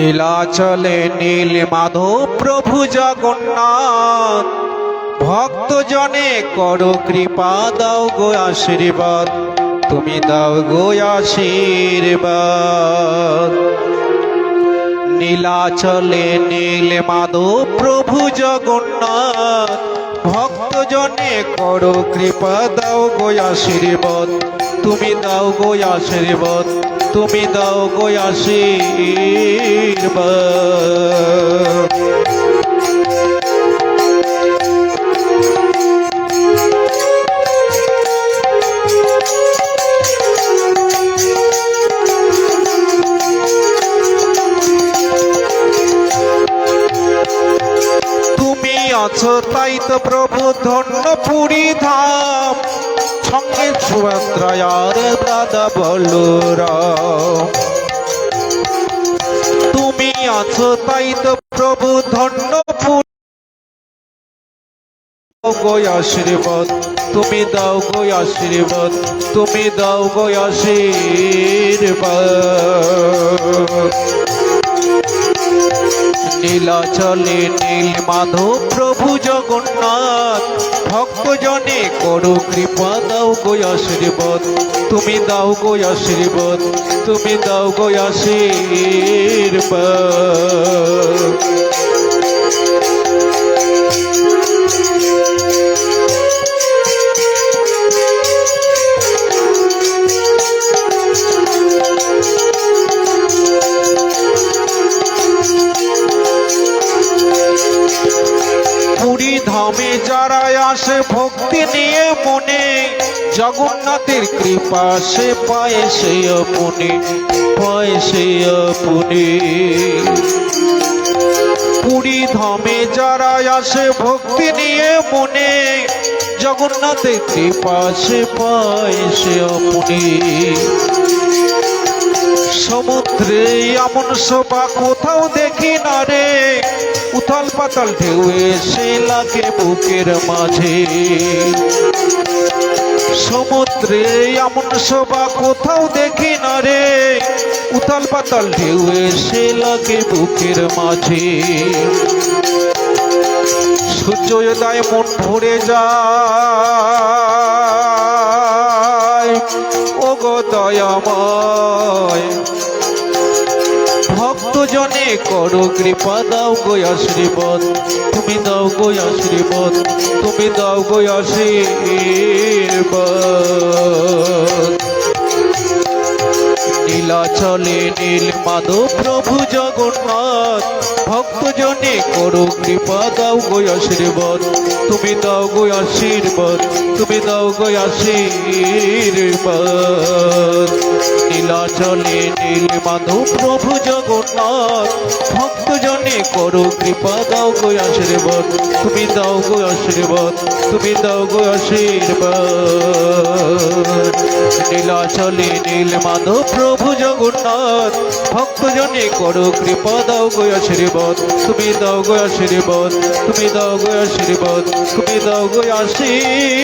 নীলাচলে নীল মাধব প্রভু জগন্নাথ। ভক্ত জনে করো কৃপা, দাও গো আশীর্বাদ, তুমি দাও গো আশীর্বাদ। নীলাচলে নীল মাধব প্রভু জগন্নাথ। ভক্ত জনে করো কৃপা, দাও গো আশীর্বাদ, তুমি দাও গো আশীর্বাদ। তুমি দাও গো আশীর্বাদ। আছো তাই তো প্রভু ধন্য পুরী ধাম সঙ্গে সুভদ্রায়ার দাদা বলরাম তুমি আছো তাই তো প্রভু ধন্য গো আশীর্বাদ, তুমি দাও গো আশীর্বাদ, তুমি দাও গো আশীর্বাদ। নীলাচলে নীল মাধব প্রভু জগন্নাথ। ভক্ত জনে করো কৃপা, দাও গো আশীর্বাদ। তুমি দাও গো আশীর্বাদ, তুমি দাও গো আশীর্বাদ। যারা আসে ভক্তি নিয়ে মনে, জগন্নাথের কৃপা সে পায় সে আপনি পায় সে আপনি পুরী ধামে যারা আসে ভক্তি নিয়ে মনে, জগন্নাথের কৃপা সে পায় সে আপনি সমুদ্রে এমন শোভা কোথাও দেখি না রে। উথাল পাতাল ঢেউ এসে লাগে বুকের মাঝে। সমুদ্রে এমন শোভা কোথাও দেখি না রে। উথাল পাতাল ঢেউ এসে লাগে বুকের মাঝে। সূর্যোদয় মন ভরে যায়। গো দয়াময় ভক্ত জনে করো কৃপা, দাও গো আশীর্বাদ তুমি দাও গো আশীর্বাদ তুমি দাও গো আশীর্বাদ নীলাচলে নীল মাধব প্রভু জগন্নাথ। ভক্ত জনে করো কৃপা, দাও গো আশীর্বাদ। তুমি দাও গো আশীর্বাদ, তুমি দাও গো আশীর্বাদ। নীলাচলে নীল মাধব প্রভু জগন্নাথ। ভক্ত জনে করো কৃপা, দাও গো আশীর্বাদ। তুমি দাও গো আশীর্বাদ, তুমি দাও গো আশীর্বাদ। নীলাচলে নীল মাধব প্রভু জগন্নাথ, ভক্তজনে করো কৃপা, দাও গো আশীর্বাদ তুমি দাও গো আশীর্বাদ তুমি দাও গো আশীর্বাদ তুমি দাও গো আশীর্বাদ